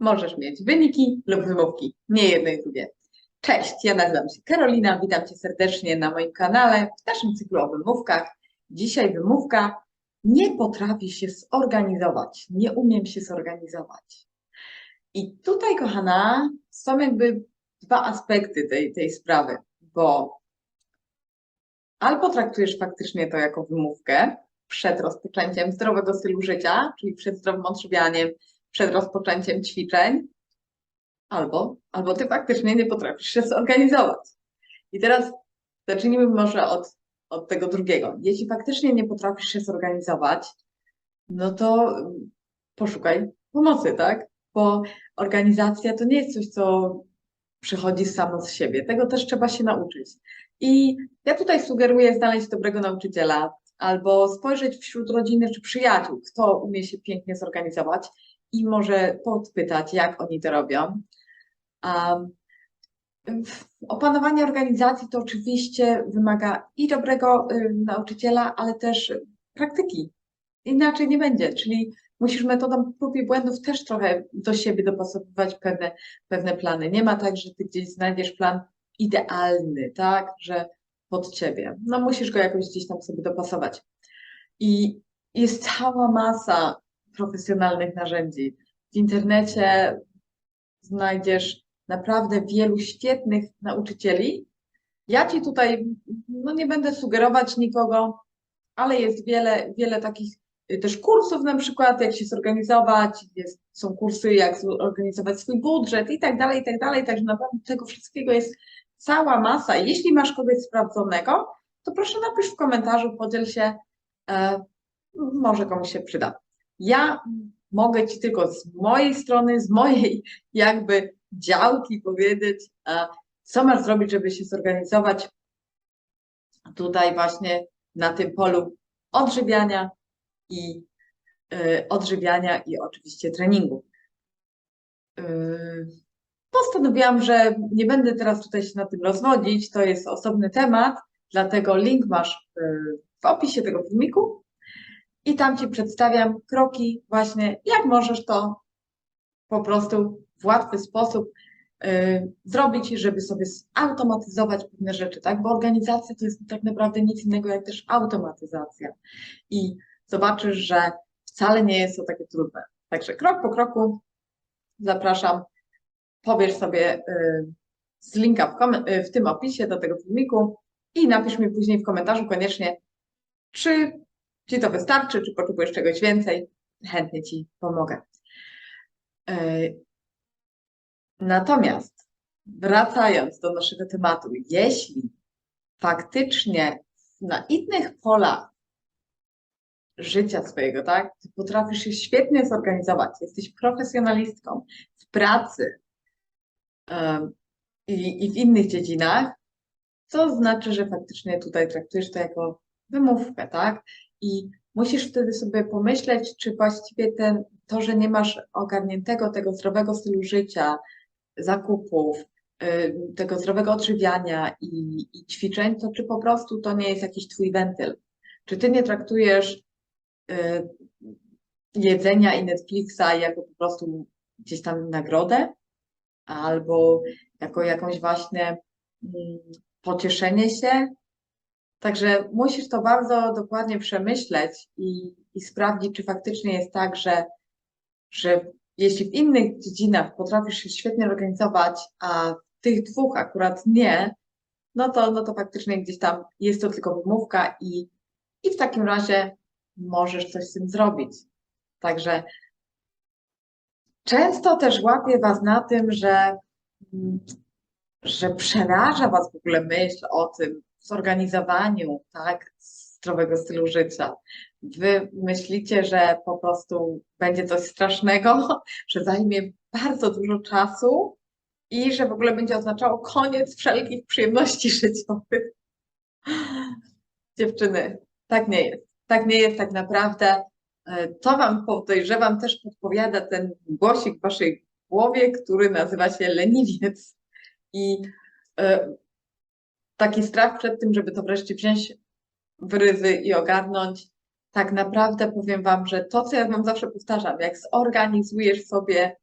możesz mieć wyniki lub wymówki. Nie jedno i drugie. Cześć, ja nazywam się Karolina, witam Cię serdecznie na moim kanale w naszym cyklu o wymówkach. Dzisiaj wymówka nie potrafi się zorganizować, nie umiem się zorganizować. I tutaj, kochana, są jakby dwa aspekty tej, tej sprawy, bo albo traktujesz faktycznie to jako wymówkę przed rozpoczęciem zdrowego stylu życia, czyli przed zdrowym odżywianiem, przed rozpoczęciem ćwiczeń, albo, albo ty faktycznie nie potrafisz się zorganizować. I teraz zacznijmy może od, od tego drugiego. Jeśli faktycznie nie potrafisz się zorganizować, no to poszukaj pomocy, tak? Bo organizacja to nie jest coś, co przychodzi samo z siebie. Tego też trzeba się nauczyć. I ja tutaj sugeruję znaleźć dobrego nauczyciela albo spojrzeć wśród rodziny czy przyjaciół, kto umie się pięknie zorganizować i może podpytać, jak oni to robią. Um, opanowanie organizacji to oczywiście wymaga i dobrego nauczyciela, ale też praktyki. Inaczej nie będzie, czyli musisz metodą prób i błędów też trochę do siebie dopasowywać pewne, pewne plany. Nie ma tak, że ty gdzieś znajdziesz plan idealny, tak, że pod ciebie. No musisz go jakoś gdzieś tam sobie dopasować. I jest cała masa profesjonalnych narzędzi. W internecie znajdziesz naprawdę wielu świetnych nauczycieli. Ja ci tutaj no nie będę sugerować nikogo, ale jest wiele, wiele takich y, też kursów, na przykład jak się zorganizować, jest, są kursy, jak zorganizować swój budżet i tak dalej, i tak dalej. Także naprawdę tego wszystkiego jest cała masa. Jeśli masz kogoś sprawdzonego, to proszę napisz w komentarzu, podziel się, e, może komuś się przyda. Ja mogę Ci tylko z mojej strony, z mojej jakby działki powiedzieć, co masz zrobić, żeby się zorganizować tutaj właśnie na tym polu odżywiania i e, odżywiania i oczywiście treningu. E, postanowiłam, że nie będę teraz tutaj się na tym rozwodzić, to jest osobny temat, dlatego link masz w opisie tego filmiku i tam Ci przedstawiam kroki właśnie, jak możesz to po prostu w łatwy sposób y, zrobić, żeby sobie zautomatyzować pewne rzeczy, tak? Bo organizacja to jest tak naprawdę nic innego jak też automatyzacja. I zobaczysz, że wcale nie jest to takie trudne. Także krok po kroku zapraszam, pobierz sobie y, z linka w, y, w tym opisie do tego filmiku i napisz mi później w komentarzu koniecznie, czy Ci to wystarczy, czy potrzebujesz czegoś więcej? Chętnie Ci pomogę. E, natomiast wracając do naszego tematu, jeśli faktycznie na innych polach życia swojego, tak, ty potrafisz się świetnie zorganizować, jesteś profesjonalistką w pracy um, i, i w innych dziedzinach, to znaczy, że faktycznie tutaj traktujesz to jako wymówkę, tak? I musisz wtedy sobie pomyśleć, czy właściwie ten, to, że nie masz ogarniętego tego zdrowego stylu życia, zakupów, y, tego zdrowego odżywiania i, i ćwiczeń, to czy po prostu to nie jest jakiś twój wentyl? Czy ty nie traktujesz y, jedzenia i Netflixa jako po prostu gdzieś tam nagrodę, albo jako jakąś właśnie mm, pocieszenie się, Także musisz to bardzo dokładnie przemyśleć i, i sprawdzić, czy faktycznie jest tak, że, że jeśli w innych dziedzinach potrafisz się świetnie organizować, a w tych dwóch akurat nie, no to, no to faktycznie gdzieś tam jest to tylko wymówka i, i w takim razie możesz coś z tym zrobić. Także często też łapię Was na tym, że, że przeraża Was w ogóle myśl o tym, zorganizowaniu, tak, zdrowego stylu życia. Wy myślicie, że po prostu będzie coś strasznego, że zajmie bardzo dużo czasu i że w ogóle będzie oznaczało koniec wszelkich przyjemności życiowych. Dziewczyny, tak nie jest. Tak nie jest tak naprawdę. E, to Wam podejrzewam też podpowiada ten głosik w Waszej głowie, który nazywa się leniwiec. I e, taki strach przed tym, żeby to wreszcie wziąć w ryzy i ogarnąć. Tak naprawdę powiem Wam, że to, co ja Wam zawsze powtarzam, jak zorganizujesz sobie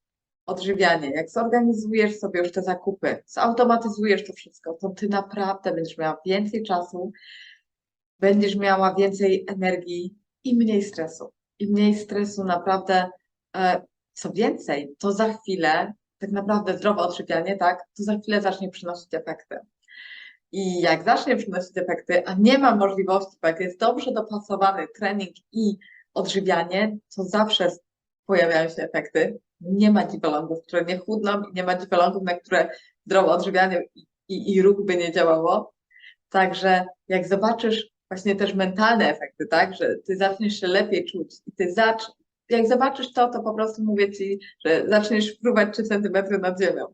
odżywianie, jak zorganizujesz sobie już te zakupy, zautomatyzujesz to wszystko, to ty naprawdę będziesz miała więcej czasu, będziesz miała więcej energii i mniej stresu. I mniej stresu naprawdę, e, co więcej, to za chwilę, tak naprawdę zdrowe odżywianie, tak, to za chwilę zacznie przynosić efekty. I jak zacznie przynosić efekty, a nie ma możliwości, bo jak jest dobrze dopasowany trening i odżywianie, to zawsze pojawiają się efekty. Nie ma dziwolągów, które nie chudną i nie ma dziwolągów, na które zdrowe odżywianie i, i, ruch by nie działało. Także jak zobaczysz właśnie też mentalne efekty, tak, że ty zaczniesz się lepiej czuć i ty zacz, jak zobaczysz to, to po prostu mówię ci, że zaczniesz fruwać 3 centymetry nad ziemią.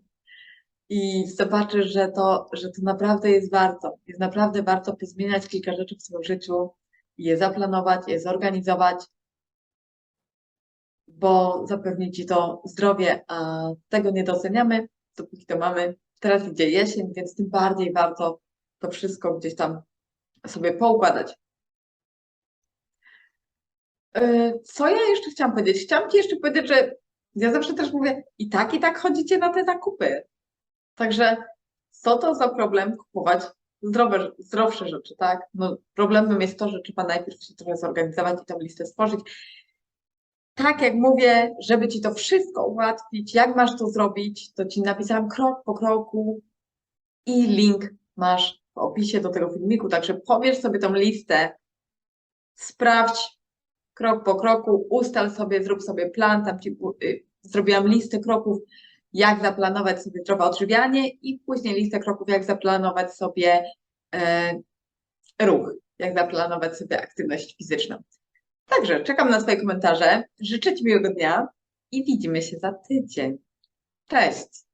I zobaczysz, że to, że to naprawdę jest warto. Jest naprawdę warto pozmieniać kilka rzeczy w swoim życiu, je zaplanować, je zorganizować, bo zapewni ci to zdrowie, a tego nie doceniamy, dopóki to mamy. Teraz idzie jesień, więc tym bardziej warto to wszystko gdzieś tam sobie poukładać. Yy, Co ja jeszcze chciałam powiedzieć? Chciałam Ci jeszcze powiedzieć, że ja zawsze też mówię, i tak, i tak chodzicie na te zakupy. Także co to za problem kupować zdrowe, zdrowsze rzeczy, tak? No, problemem jest to, że trzeba najpierw się trochę zorganizować i tą listę stworzyć. Tak jak mówię, żeby Ci to wszystko ułatwić, jak masz to zrobić, to Ci napisałam krok po kroku i link masz w opisie do tego filmiku, także pobierz sobie tą listę, sprawdź krok po kroku, ustal sobie, zrób sobie plan, tam Ci y, zrobiłam listę kroków, jak zaplanować sobie zdrowe odżywianie i później listę kroków, jak zaplanować sobie e, ruch, jak zaplanować sobie aktywność fizyczną. Także czekam na Twoje komentarze, życzę Ci miłego dnia i widzimy się za tydzień. Cześć!